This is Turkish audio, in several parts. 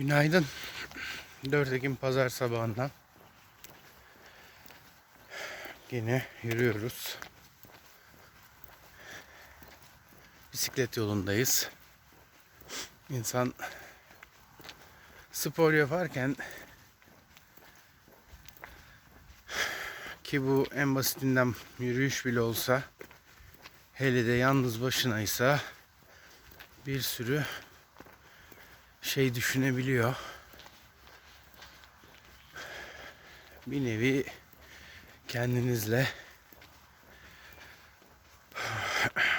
Günaydın. 4 Ekim pazar sabahından yine yürüyoruz. Bisiklet yolundayız. İnsan spor yaparken ki bu en basitinden yürüyüş bile olsa hele de yalnız başınaysa bir sürü şey düşünebiliyor. Bir nevi kendinizle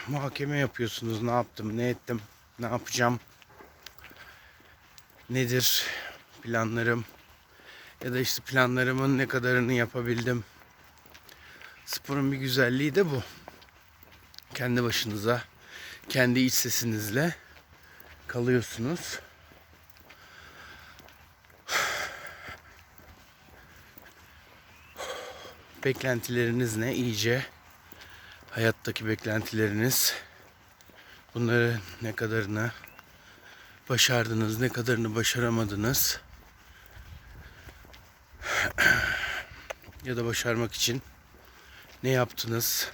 muhakeme yapıyorsunuz. Ne yaptım, ne ettim, ne yapacağım, nedir planlarım ya da işte planlarımın ne kadarını yapabildim. Sporun bir güzelliği de bu. Kendi başınıza, kendi iç sesinizle kalıyorsunuz. Beklentileriniz ne iyice? Hayattaki beklentileriniz. Bunları ne kadarını başardınız, ne kadarını başaramadınız? ya da başarmak için ne yaptınız?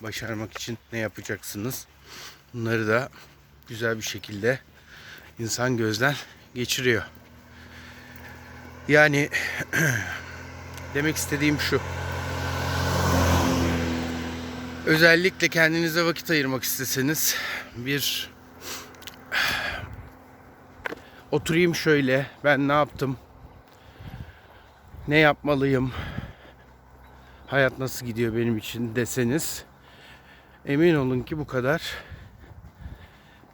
Başarmak için ne yapacaksınız? Bunları da güzel bir şekilde insan gözden geçiriyor. Yani demek istediğim şu. Özellikle kendinize vakit ayırmak isteseniz bir oturayım şöyle ben ne yaptım? Ne yapmalıyım? Hayat nasıl gidiyor benim için deseniz emin olun ki bu kadar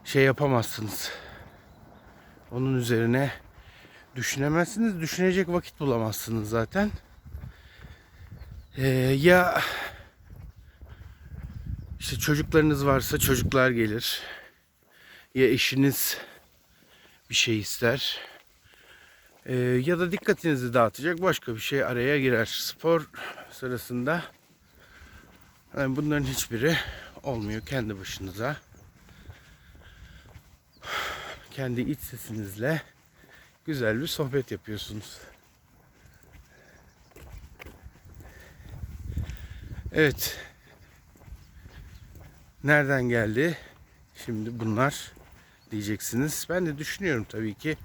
şey yapamazsınız. Onun üzerine düşünemezsiniz. Düşünecek vakit bulamazsınız zaten. Ee, ya işte çocuklarınız varsa çocuklar gelir. Ya eşiniz bir şey ister. Ee, ya da dikkatinizi dağıtacak başka bir şey araya girer. Spor sırasında yani bunların hiçbiri olmuyor kendi başınıza kendi iç sesinizle güzel bir sohbet yapıyorsunuz. Evet. Nereden geldi? Şimdi bunlar diyeceksiniz. Ben de düşünüyorum tabii ki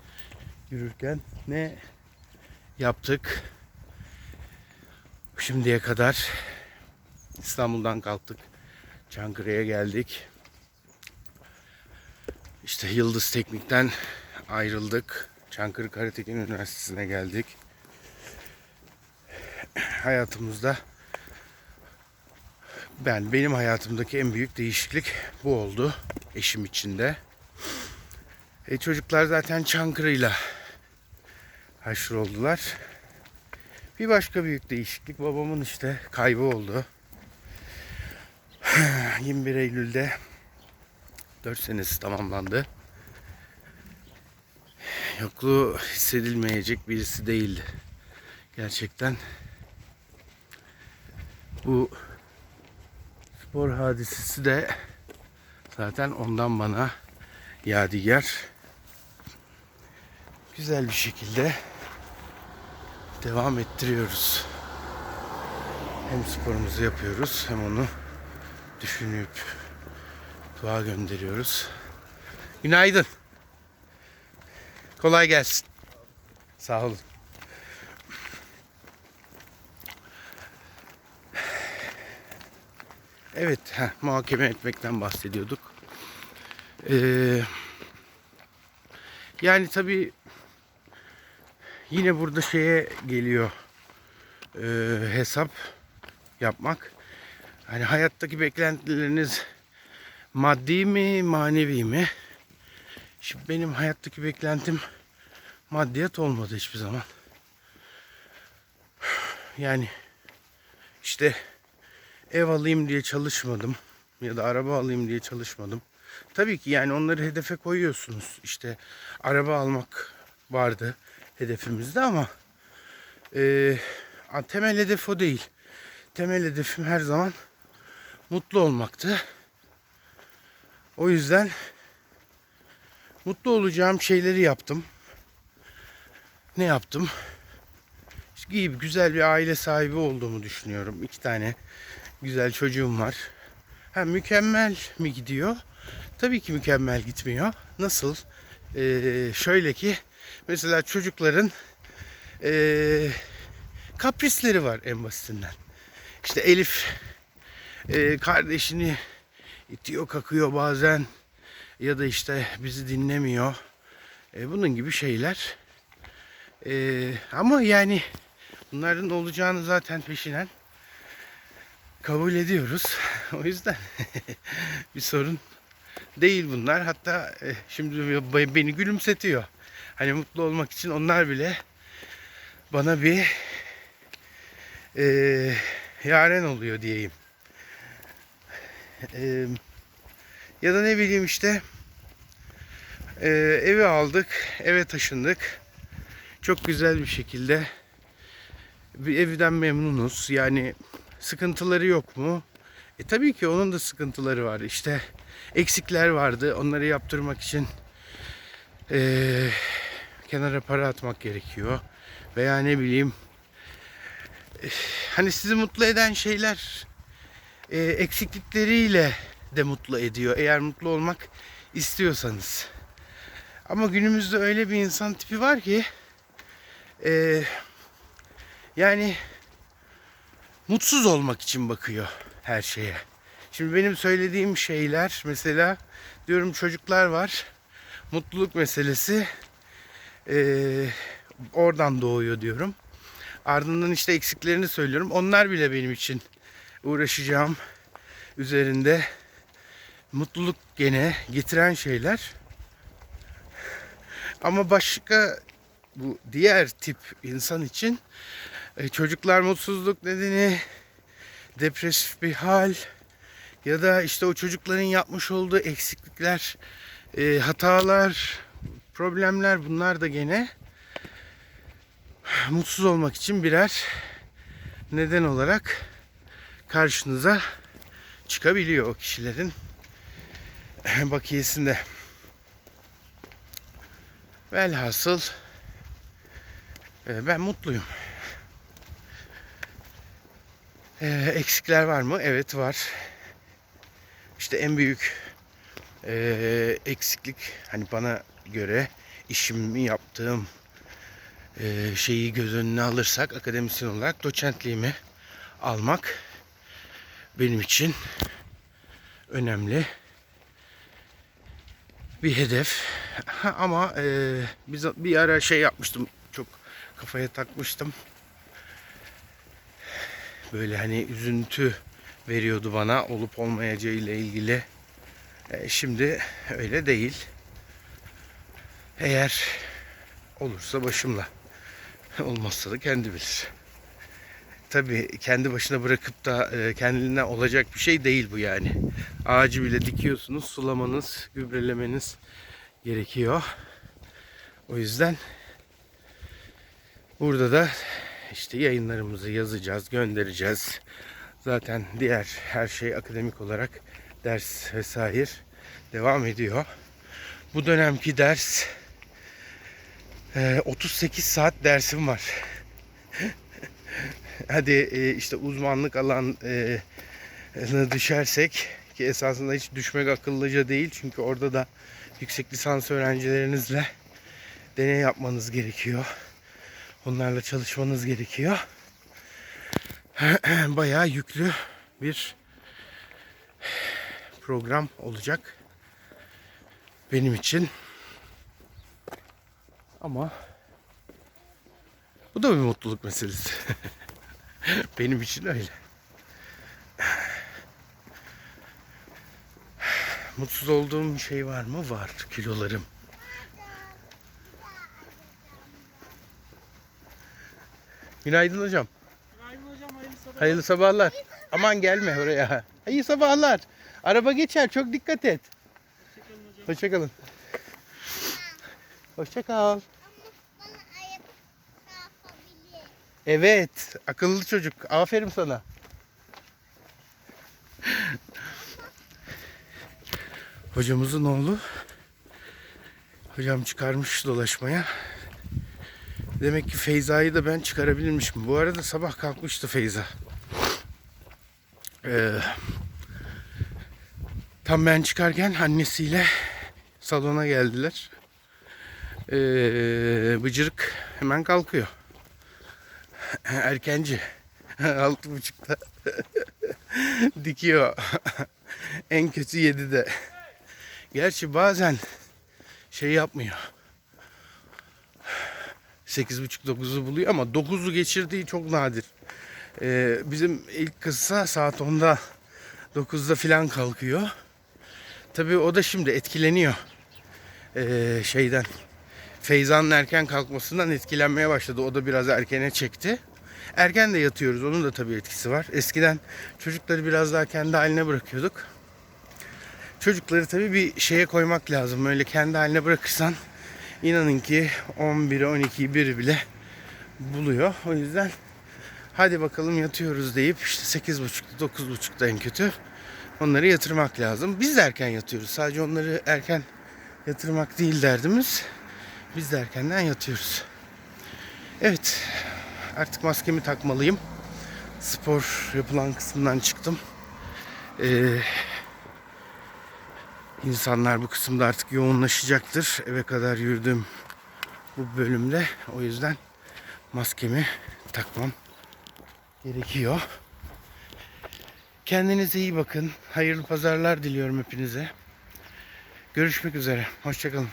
yürürken ne yaptık şimdiye kadar İstanbul'dan kalktık. Çankırı'ya geldik. İşte Yıldız Teknik'ten ayrıldık. Çankırı Karatekin Üniversitesi'ne geldik. Hayatımızda ben benim hayatımdaki en büyük değişiklik bu oldu eşim için de. E, çocuklar zaten Çankırı'yla haşır oldular. Bir başka büyük değişiklik babamın işte kaybı oldu. 21 Eylül'de 4 senesi tamamlandı. Yokluğu hissedilmeyecek birisi değildi. Gerçekten bu spor hadisesi de zaten ondan bana yadigar. Güzel bir şekilde devam ettiriyoruz. Hem sporumuzu yapıyoruz hem onu düşünüp dua gönderiyoruz. Günaydın. Kolay gelsin. Sağ olun. Evet, heh, muhakeme etmekten bahsediyorduk. Ee, yani tabii yine burada şeye geliyor e, hesap yapmak. Hani hayattaki beklentileriniz maddi mi, manevi mi? Şimdi benim hayattaki beklentim maddiyat olmadı hiçbir zaman. Yani işte ev alayım diye çalışmadım ya da araba alayım diye çalışmadım. Tabii ki yani onları hedefe koyuyorsunuz. İşte araba almak vardı hedefimizde ama e, temel hedef o değil. Temel hedefim her zaman mutlu olmaktı. O yüzden mutlu olacağım şeyleri yaptım. ne yaptım? Giyip güzel bir aile sahibi olduğumu düşünüyorum. İki tane güzel çocuğum var. Ha mükemmel mi gidiyor? Tabii ki mükemmel gitmiyor. Nasıl? Ee, şöyle ki mesela çocukların ee, kaprisleri var en basitinden. İşte Elif ee, kardeşini itiyor kakıyor bazen ya da işte bizi dinlemiyor. E, bunun gibi şeyler. E, ama yani bunların olacağını zaten peşinen kabul ediyoruz. o yüzden bir sorun değil bunlar. Hatta e, şimdi beni gülümsetiyor. Hani mutlu olmak için onlar bile bana bir e, yaren oluyor diyeyim. E, ya da ne bileyim işte e, evi aldık, eve taşındık. Çok güzel bir şekilde bir evden memnunuz. Yani sıkıntıları yok mu? E tabii ki onun da sıkıntıları var. İşte eksikler vardı. Onları yaptırmak için e, kenara para atmak gerekiyor. Veya ne bileyim e, hani sizi mutlu eden şeyler e, eksiklikleriyle de mutlu ediyor. Eğer mutlu olmak istiyorsanız. Ama günümüzde öyle bir insan tipi var ki e, yani mutsuz olmak için bakıyor her şeye. Şimdi benim söylediğim şeyler mesela diyorum çocuklar var. Mutluluk meselesi e, oradan doğuyor diyorum. Ardından işte eksiklerini söylüyorum. Onlar bile benim için uğraşacağım üzerinde mutluluk gene getiren şeyler. Ama başka bu diğer tip insan için e, çocuklar mutsuzluk nedeni depresif bir hal ya da işte o çocukların yapmış olduğu eksiklikler, e, hatalar, problemler bunlar da gene mutsuz olmak için birer neden olarak karşınıza çıkabiliyor o kişilerin bakiyesinde. Velhasıl e, ben mutluyum. E, eksikler var mı? Evet var. İşte en büyük e, eksiklik hani bana göre işimi yaptığım şeyi göz önüne alırsak akademisyen olarak doçentliğimi almak benim için önemli bir hedef. Ama e, biz bir ara şey yapmıştım. Çok kafaya takmıştım. Böyle hani üzüntü veriyordu bana olup olmayacağı ile ilgili. E, şimdi öyle değil. Eğer olursa başımla. Olmazsa da kendi bilir. Tabii kendi başına bırakıp da e, olacak bir şey değil bu yani. Ağacı bile dikiyorsunuz, sulamanız, gübrelemeniz gerekiyor. O yüzden burada da işte yayınlarımızı yazacağız, göndereceğiz. Zaten diğer her şey akademik olarak ders vesaire devam ediyor. Bu dönemki ders 38 e, saat dersim var. Hadi e, işte uzmanlık alanı düşersek ki esasında hiç düşmek akıllıca değil çünkü orada da yüksek lisans öğrencilerinizle deney yapmanız gerekiyor. Onlarla çalışmanız gerekiyor. Bayağı yüklü bir program olacak benim için. Ama bu da bir mutluluk meselesi. benim için öyle. Mutsuz olduğum şey var mı? Var. Kilolarım. Günaydın hocam. Günaydın hocam, hayırlı sabahlar. Hayırlı sabahlar. Aman gelme oraya. İyi sabahlar. Araba geçer. Çok dikkat et. Hoşçakalın. Hoşçakal. Evet. Akıllı çocuk. Aferin sana. Hocamızın oğlu. Hocam çıkarmış dolaşmaya. Demek ki Feyza'yı da ben çıkarabilirmişim. Bu arada sabah kalkmıştı Feyza. Ee, tam ben çıkarken annesiyle salona geldiler. Ee, bıcırık hemen kalkıyor. Erkenci. Altı buçukta. Dikiyor. en kötü yedide. Gerçi bazen şey yapmıyor. 8.30-9'u buluyor ama 9'u geçirdiği çok nadir. Ee, bizim ilk kızsa saat 10'da 9'da filan kalkıyor. Tabii o da şimdi etkileniyor. Ee, şeyden. Feyza'nın erken kalkmasından etkilenmeye başladı. O da biraz erkene çekti. Erken de yatıyoruz. Onun da tabii etkisi var. Eskiden çocukları biraz daha kendi haline bırakıyorduk. Çocukları tabii bir şeye koymak lazım. Öyle kendi haline bırakırsan inanın ki 11'i 12'yi biri bile buluyor. O yüzden hadi bakalım yatıyoruz deyip işte 8.30'da 9.30'da en kötü onları yatırmak lazım. Biz de erken yatıyoruz. Sadece onları erken yatırmak değil derdimiz. Biz de erkenden yatıyoruz. Evet. Artık maskemi takmalıyım. Spor yapılan kısımdan çıktım. Ee, insanlar bu kısımda artık yoğunlaşacaktır. Eve kadar yürüdüğüm bu bölümde. O yüzden maskemi takmam gerekiyor. Kendinize iyi bakın. Hayırlı pazarlar diliyorum hepinize. Görüşmek üzere. Hoşçakalın.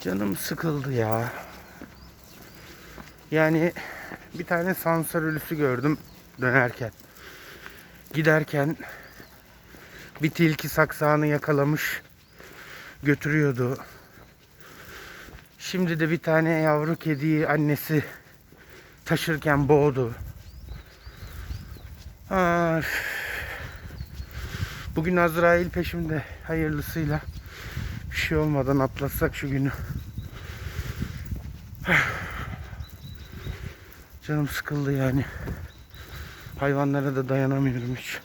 Canım sıkıldı ya. Yani bir tane sansar ölüsü gördüm dönerken. Giderken bir tilki saksağını yakalamış götürüyordu. Şimdi de bir tane yavru kediyi annesi taşırken boğdu. Ah. Bugün Azrail peşimde hayırlısıyla bir şey olmadan atlatsak şu günü. Canım sıkıldı yani. Hayvanlara da dayanamıyorum hiç.